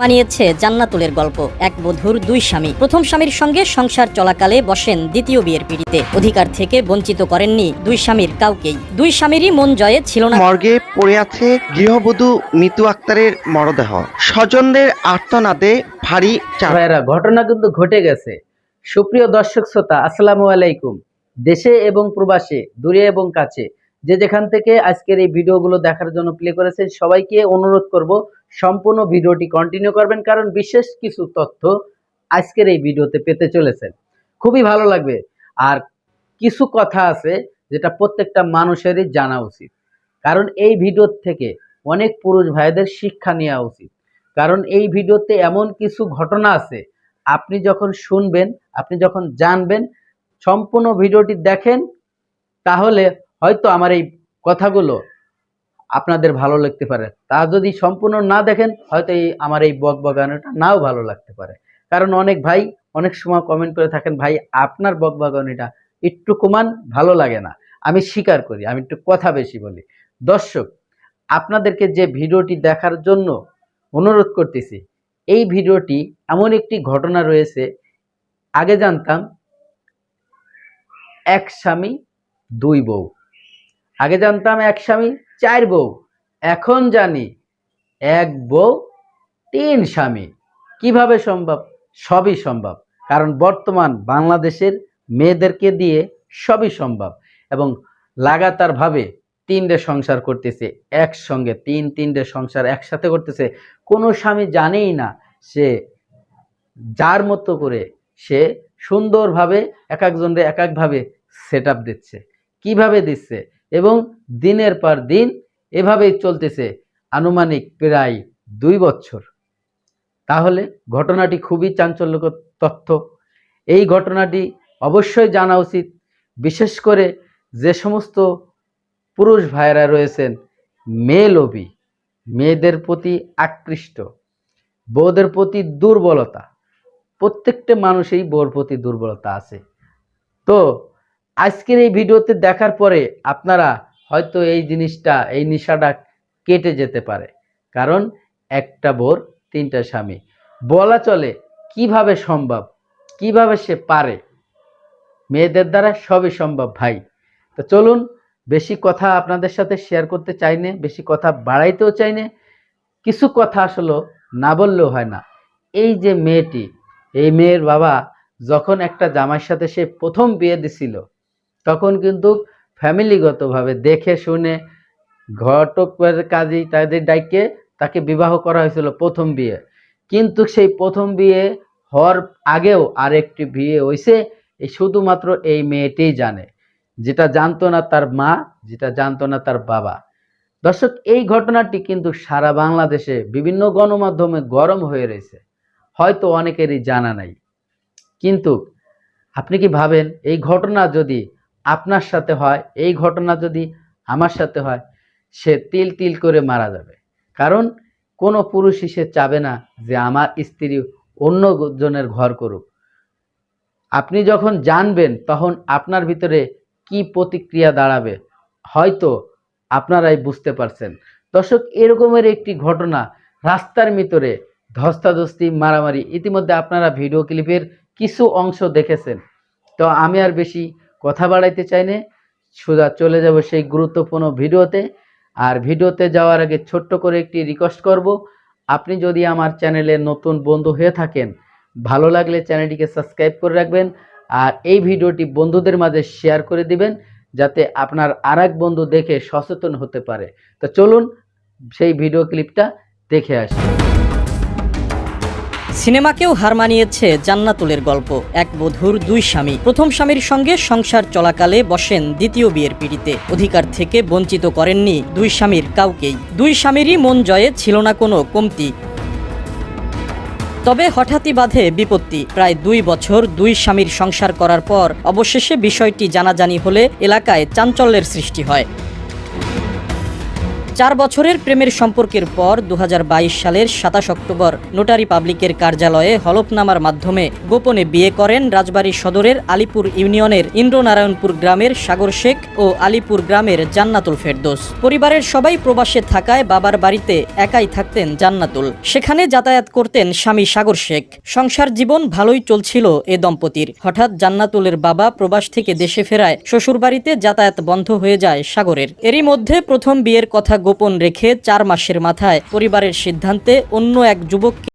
মানিয়েছে জান্নাতুলের গল্প। এক বধুর দুই স্বামী। প্রথম স্বামীর সঙ্গে সংসার চলাকালে বসেন দ্বিতীয় বিয়ের পিড়িতে। অধিকার থেকে বঞ্চিত করেননি দুই স্বামীর কাউকেই। দুই স্বামীরই মন জয়ে ছিল না। মর্গে পড়ে আছে গৃহবধূ মিতু আক্তারের মরদেহ। স্বজনদের আর্তনাদে ভারী ঘটনা কিন্তু ঘটে গেছে। সুপ্রিয় দর্শক শ্রোতা আসসালামু আলাইকুম। দেশে এবং প্রবাসে দূরে এবং কাছে যে যেখান থেকে আজকের এই ভিডিওগুলো দেখার জন্য প্লে করেছে, সবাইকে অনুরোধ করব সম্পূর্ণ ভিডিওটি কন্টিনিউ করবেন, কারণ বিশেষ কিছু তথ্য আজকের এই ভিডিওতে পেতে চলেছেন। খুবই ভালো লাগবে। আর কিছু কথা আছে যেটা প্রত্যেকটা মানুষেরই জানা উচিত। কারণ এই ভিডিও থেকে অনেক পুরুষ ভাইদের শিক্ষা নেওয়া উচিত। কারণ এই ভিডিওতে এমন কিছু ঘটনা আছে, আপনি যখন শুনবেন, আপনি যখন জানবেন, সম্পূর্ণ ভিডিওটি দেখেন, তাহলে হয়তো আমার এই কথাগুলো আপনাদের ভালো লাগতে পারে। তা যদি সম্পূর্ণ না দেখেন, হয়তো এই আমার এই বক বাগানটা নাও ভালো লাগতে পারে। কারণ অনেক ভাই অনেক সময় কমেন্ট করে থাকেন, ভাই, আপনার বক বাগানিটা একটু কমান, ভালো লাগে না। আমি স্বীকার করি, আমি একটু কথা বেশি বলি। দর্শক, আপনাদেরকে যে ভিডিওটি দেখার জন্য অনুরোধ করতেছি, এই ভিডিওটি এমন একটি ঘটনা রয়েছে, আগে জানতাম, এক স্বামী, দুই বউ। আগে জানতাম এক স্বামী, চার বউ। এখন জানি এক বউ, তিন স্বামী। কীভাবে সম্ভব? সবই সম্ভব। কারণ বর্তমান বাংলাদেশের মেয়েদেরকে দিয়ে সবই সম্ভব। এবং লাগাতারভাবে তিনটে সংসার করতেছে, একসঙ্গে তিন, তিনটে সংসার একসাথে করতেছে। কোনো স্বামী জানেই না সে যার মতো করে সে সুন্দরভাবে, এক একজনরে এক একভাবে সেট দিচ্ছে। কীভাবে দিচ্ছে? এবং দিনের পর দিন এভাবেই চলতেছে আনুমানিক প্রায় দুই বছর। তাহলে ঘটনাটি খুবই চাঞ্চল্যকর তথ্য। এই ঘটনাটি অবশ্যই জানা উচিত, বিশেষ করে যে সমস্ত পুরুষ ভাইয়েরা রয়েছেন, মেয়ে লোভী, মেয়েদের প্রতি আকৃষ্ট বৌদের প্রতি দুর্বলতা, প্রত্যেকটা মানুষেই বউর প্রতি দুর্বলতা আছে। তো আজকের এই ভিডিওতে দেখার পরে আপনারা হয়তো এই জিনিসটা, এই নেশাটা কেটে যেতে পারে। কারণ একটা বোর, তিনটা স্বামী। বলা চলে, কীভাবে সম্ভব? কীভাবে সে পারে? মেয়েদের দ্বারা সবই সম্ভব, ভাই। তো চলুন, বেশি কথা আপনাদের সাথে শেয়ার করতে চাই না, বেশি কথা বাড়াইতেও চাই না। কিছু কথা আসলে না বললেও হয় না। এই যে মেয়েটি, এই মেয়ের বাবা যখন একটা জামাইয়ের সাথে সে প্রথম বিয়ে দিছিল তখন কিন্তু ফ্যামিলিগতভাবে দেখে শুনে ঘটকের কাজী তাদের ডাইকে তাকে বিবাহ করা হয়েছিল প্রথম বিয়ে। কিন্তু সেই প্রথম বিয়ে হওয়ার আগেও আরেকটি বিয়ে হয়েছে এই শুধুমাত্র এই মেয়েটিই জানে। যেটা জানতো না তার মা, যেটা জানতো না তার বাবা। দর্শক, এই ঘটনাটি কিন্তু সারা বাংলাদেশে বিভিন্ন গণমাধ্যমে গরম হয়ে রয়েছে। হয়তো অনেকেরই জানা নাই। কিন্তু আপনি কি ভাবেন, এই ঘটনা যদি আপনার সাথে হয়, এই ঘটনা যদি আমার সাথে হয়, সে তিল তিল করে মারা যাবে। কারণ কোনো পুরুষই সে চাবে না যে আমার স্ত্রী অন্য জনের ঘর করুক। আপনি যখন জানবেন, তখন আপনার ভিতরে কি প্রতিক্রিয়া দাঁড়াবে, হয়তো আপনারাই বুঝতে পারছেন। দর্শক, এরকমের একটি ঘটনা রাস্তার ভিতরে ধস্তাধস্তি, মারামারি, ইতিমধ্যে আপনারা ভিডিও ক্লিপের কিছু অংশ দেখেছেন। তো আমি আর বেশি কথা বাড়াইতে চাই না সোজা চলে যাব সেই গুরুত্বপূর্ণ ভিডিওতে। আর ভিডিওতে যাওয়ার আগে ছোট্ট করে একটি রিকোয়েস্ট করব। আপনি যদি আমার চ্যানেলে নতুন বন্ধু হয়ে থাকেন, ভালো লাগলে চ্যানেলটিকে সাবস্ক্রাইব করে রাখবেন আর এই ভিডিওটি বন্ধুদের মাঝে শেয়ার করে দিবেন, যাতে আপনার আর বন্ধু দেখে সচেতন হতে পারে। তো চলুন সেই ভিডিও ক্লিপটা দেখে আসি। সিনেমাকেও হার মানিয়েছে জান্নাতুলের গল্প। এক বধুর দুই স্বামী। প্রথম স্বামীর সঙ্গে সংসার চলাকালে বসেন দ্বিতীয় বিয়ের পিড়িতে। অধিকার থেকে বঞ্চিত করেননি দুই স্বামীর কাউকেই। দুই স্বামীরই মন জয়ে ছিল না কোনো কমতি। তবে হঠাৎই বাধে বিপত্তি। প্রায় দুই বছর দুই স্বামীর সংসার করার পর অবশেষে বিষয়টি জানাজানি হলে এলাকায় চাঞ্চল্যের সৃষ্টি হয়। চার বছরের প্রেমের সম্পর্কের পর দু হাজার বাইশ সালের সাতাশ অক্টোবর নোটারি পাবলিকের কার্যালয়ে হলফনামার মাধ্যমে গোপনে বিয়ে করেন রাজবাড়ী সদরের আলিপুর ইউনিয়নের ইন্দ্রনারায়ণপুর গ্রামের সাগর শেখ ও আলিপুর গ্রামের জান্নাতুল ফেরদোস। পরিবারের সবাই প্রবাসে থাকায় বাবার বাড়িতে একাই থাকতেন জান্নাতুল। সেখানে যাতায়াত করতেন স্বামী সাগর শেখ। সংসার জীবন ভালোই চলছিল এ দম্পতির। হঠাৎ জান্নাতুলের বাবা প্রবাস থেকে দেশে ফেরায়, শ্বশুরবাড়িতে যাতায়াত বন্ধ হয়ে যায় সাগরের। এরই মধ্যে প্রথম বিয়ের কথা গোপন রেখে চার মাসের মাথায় পরিবারের সিদ্ধান্তে অন্য এক যুবককে